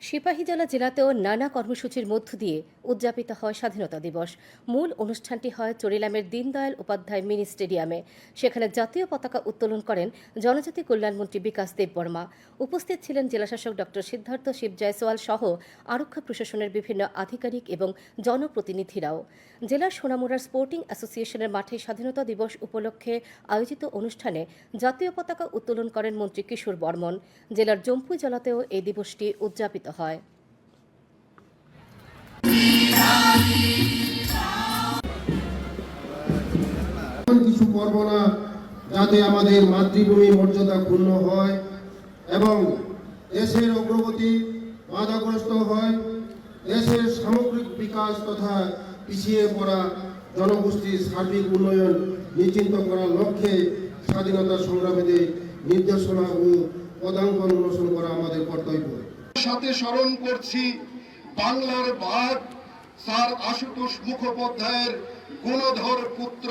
সিপাহীজলা জেলাতেও নানা কর্মসূচির মধ্য দিয়ে উদযাপিত হয় স্বাধীনতা দিবস। মূল অনুষ্ঠানটি হয় চরিলামের দীনদয়াল উপাধ্যায় মিনি স্টেডিয়ামে। সেখানে জাতীয় পতাকা উত্তোলন করেন জনজাতি কল্যাণমন্ত্রী বিকাশ দেববর্মা। উপস্থিত ছিলেন জেলাশাসক ডক্টর সিদ্ধার্থ শিব জয়সওয়াল সহ আরক্ষা প্রশাসনের বিভিন্ন আধিকারিক এবং জনপ্রতিনিধিরাও। জেলার সোনামুড়ার স্পোর্টিং অ্যাসোসিয়েশনের মাঠে স্বাধীনতা দিবস উপলক্ষে আয়োজিত অনুষ্ঠানে জাতীয় পতাকা উত্তোলন করেন মন্ত্রী কিশোর বর্মন। জেলার জম্পুই জলাতেও এই দিবসটি উদযাপিত হয়। এমন কিছু করব না যাতে আমাদের মাতৃভূমি মর্যাদা ক্ষুণ্ণ হয় এবং দেশের অগ্রগতি বাধাগ্রস্ত হয়, দেশের সামগ্রিক বিকাশ তথা পিছিয়ে পড়া জনগোষ্ঠীর সার্বিক উন্নয়ন নিশ্চিন্ত করার লক্ষ্যে স্বাধীনতা সংগ্রামীদের নির্দেশনা ও পদাঙ্কন অনুসরণ করা আমাদের কর্তব্য। সাথে স্মরণ করছি বাংলার বাঘ, স্যার আশুতোষ মুখোপাধ্যায়ের গুণধর পুত্র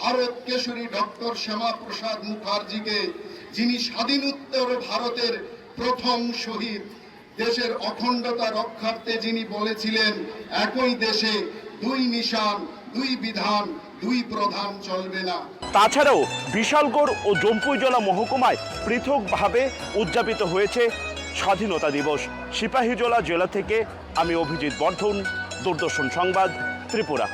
ভারত কেশরী ডক্টর শ্যামা প্রসাদ মুখার্জিকে, যিনি স্বাধীনোত্তর ভারতের প্রথম শহীদ, দেশের অখণ্ডতা রক্ষার্থে যিনি বলেছিলেন, একই দেশে দুই নিশান, দুই বিধান, দুই প্রধান চলবে না। তাছাড়াও বিশালগড় ও জম্পুইজলা মহকুমায় পৃথকভাবে উদযাপিত হয়েছে স্বাধীনতা দিবস সিপাহীজলা জেলা থেকে আমি অভিজিৎ বর্ধন দূরদর্শন সংবাদ ত্রিপুরা।